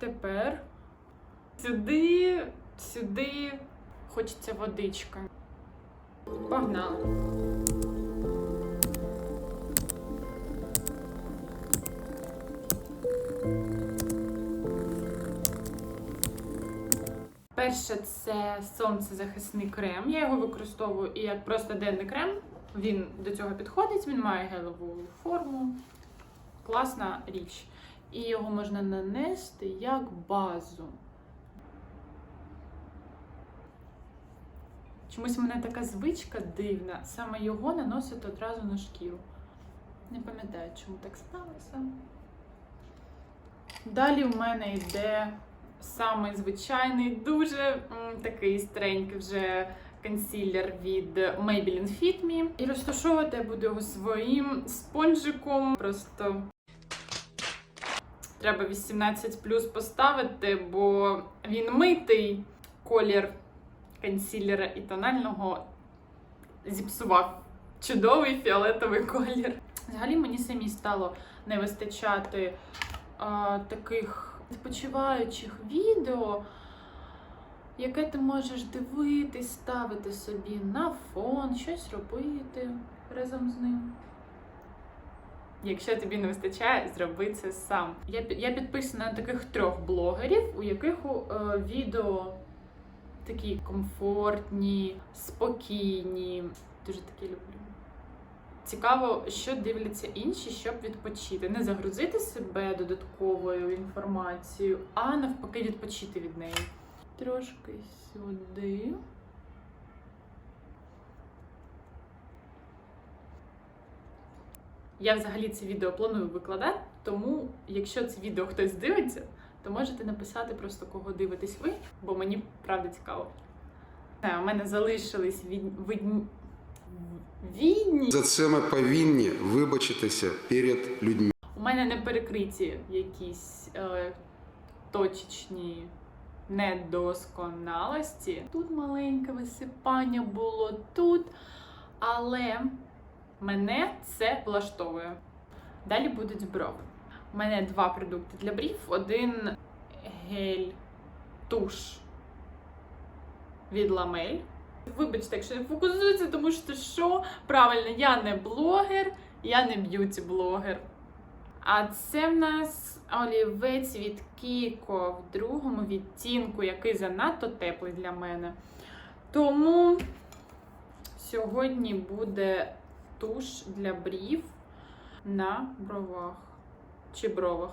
Тепер сюди, сюди хочеться водичка. Погнали. Перше це сонцезахисний крем. Я його використовую і як просто денний крем. Він до цього підходить, він має гелеву форму. Класна річ. І його можна нанести як базу. Чомусь в мене така звичка дивна, саме його наносити одразу на шкіру. Не пам'ятаю, чому так сталося. Далі в мене йде самий звичайний, дуже м, такий старенький вже консилер від Maybelline Fit Me. І розташовувати я буду його своїм спонжиком. Просто треба 18 плюс поставити, бо він митий колір консилера і тонального зіпсував чудовий фіолетовий колір. Взагалі мені самі стало не вистачати а, таких відпочиваючих відео, яке ти можеш дивитись, ставити собі на фон, щось робити разом з ним. Якщо тобі не вистачає, зроби це сам. Я, я підписана на таких трьох блогерів, у яких е, відео такі комфортні, спокійні. Дуже такі люблю. Цікаво, що дивляться інші, щоб відпочити. Не загрузити себе додатковою інформацією, а навпаки відпочити від неї. Трошки сюди. Я взагалі це відео планую викладати, тому якщо це відео хтось дивиться, то можете написати просто кого дивитесь ви, бо мені правда цікаво. Е, У мене залишились від... від... відні. За це ми повинні вибачитися перед людьми. У мене не перекриті якісь е, точечні недосконалості. Тут маленьке висипання було тут, але мене це влаштовує. Далі будуть брови. У мене два продукти для брів. Один гель туш від ламель. Вибачте, якщо не фокусується, тому що що правильно, я не блогер, я не б'юті-блогер. А це в нас олівець від Kiko в другому відтінку, який занадто теплий для мене. Тому сьогодні буде туш для брів на бровах чи бровах.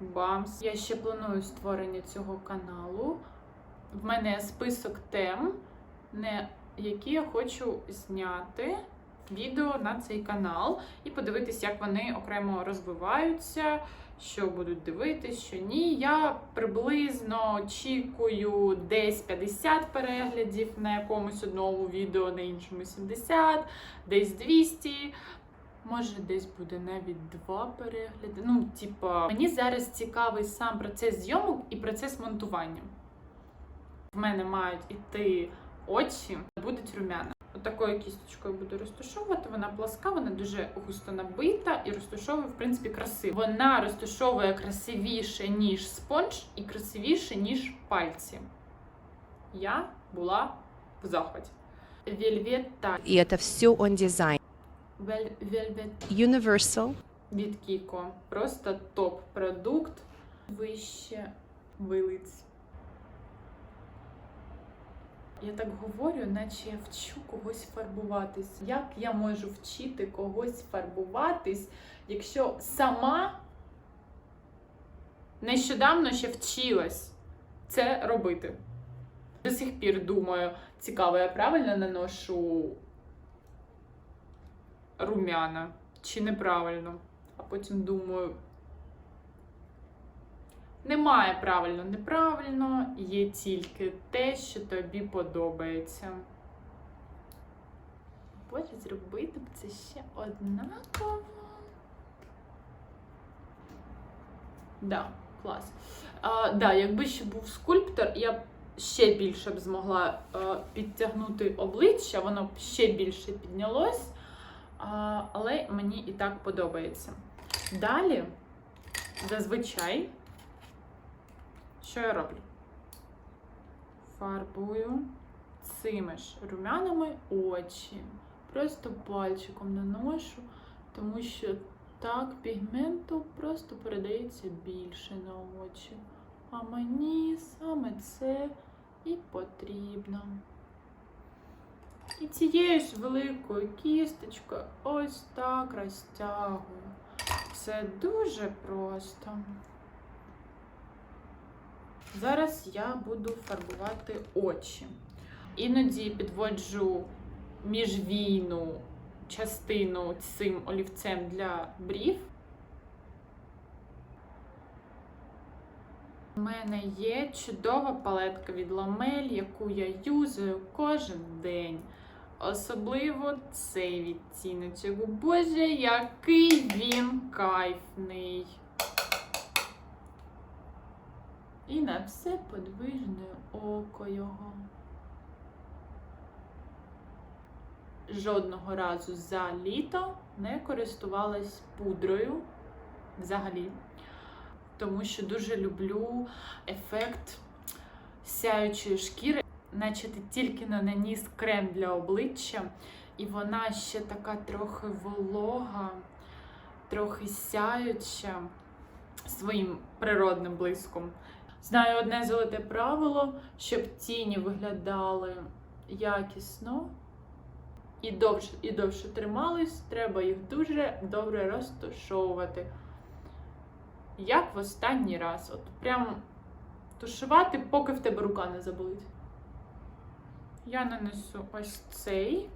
Бамс. Я ще планую створення цього каналу. В мене список тем, не які я хочу зняти відео на цей канал і подивитись, як вони окремо розвиваються, що будуть дивитись, що ні. Я приблизно очікую десь 50 переглядів на якомусь одному відео, на іншому 70, десь 200. Може, десь буде навіть два перегляди. Ну, типа, мені зараз цікавий сам процес зйомок і процес монтування. В мене мають іти очі, будуть румяна. Отакою кісточкою буду розташовувати. Вона пласка, вона дуже густо набита і розташовує, в принципі, красиво. Вона розташовує красивіше, ніж спонж, і красивіше, ніж пальці. Я була в захваті. Touch. И это все design. Vel- Universal. від Кіко. Просто топ-продукт. Вище вилиць. Я так говорю, наче я вчу когось фарбуватись. Як я можу вчити когось фарбуватись, якщо сама нещодавно ще вчилась це робити? До сих пір думаю, цікаво, я правильно наношу румяна чи неправильно. А потім думаю. Немає правильно, неправильно, є тільки те, що тобі подобається. Боже, зробити б це ще однаково. Да, клас. А, да, якби ще був скульптор, я б ще більше б змогла е, підтягнути обличчя, воно б ще більше піднялось. А, але мені і так подобається. Далі, зазвичай, Що я роблю? Фарбую цими ж румянами очі. Просто пальчиком наношу, тому що так пігменту просто передається більше на очі. А мені саме це і потрібно. І цією ж великою кісточкою ось так розтягую. Це дуже просто. Зараз я буду фарбувати очі. Іноді підводжу міжвійну частину цим олівцем для брів. У мене є чудова палетка від Ламель, яку я юзаю кожен день. Особливо цей відтіночок. Боже, який він кайфний. І на все подвижне око його. Жодного разу за літо не користувалась пудрою взагалі, тому що дуже люблю ефект сяючої шкіри, наче ти тільки не наніс крем для обличчя, і вона ще така трохи волога, трохи сяюча своїм природним блиском. Знаю одне золоте правило, щоб тіні виглядали якісно і довше, і довше тримались, треба їх дуже добре розтушовувати. Як в останній раз. От прям тушувати, поки в тебе рука не заболить. Я нанесу ось цей.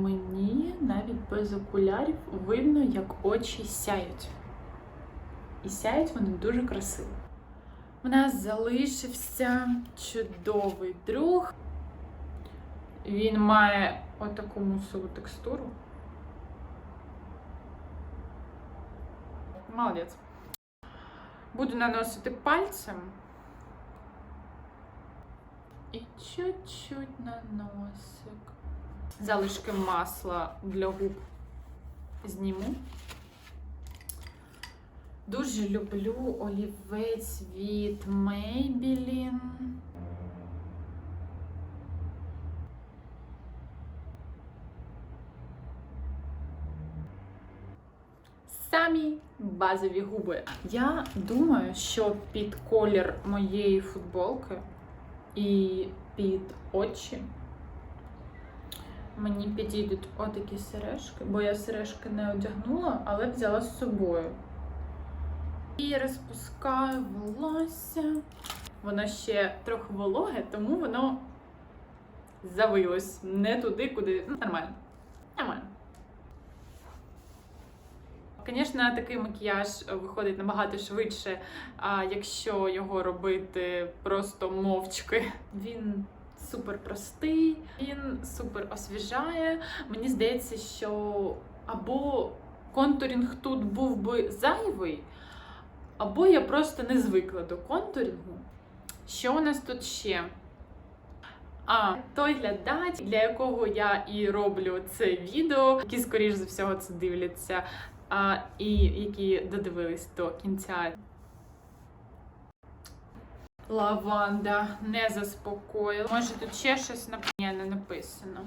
Мені навіть без окулярів видно, як очі сяють. І сяють вони дуже красиво. У нас залишився чудовий друг. Він має отаку мусову текстуру. Молодець. Буду наносити пальцем. І чуть-чуть на носик. Залишки масла для губ зніму. Дуже люблю олівець від Maybelline. Самі базові губи. Я думаю, що під колір моєї футболки і під очі мені підійдуть отакі сережки, бо я сережки не одягнула, але взяла з собою. І розпускаю волосся. Воно ще трохи вологе, тому воно завилось не туди, куди. Ну, нормально. Нормально. Звісно, такий макіяж виходить набагато швидше, якщо його робити просто мовчки. Він супер простий, він супер освіжає. Мені здається, що або контурінг тут був би зайвий, або я просто не звикла до контурінгу. Що у нас тут ще? А, той глядач, для якого я і роблю це відео, які, скоріш за всього, це дивляться, а, і які додивились до кінця. Лаванда не заспокоїла. Може, тут ще щось Ні, не написано.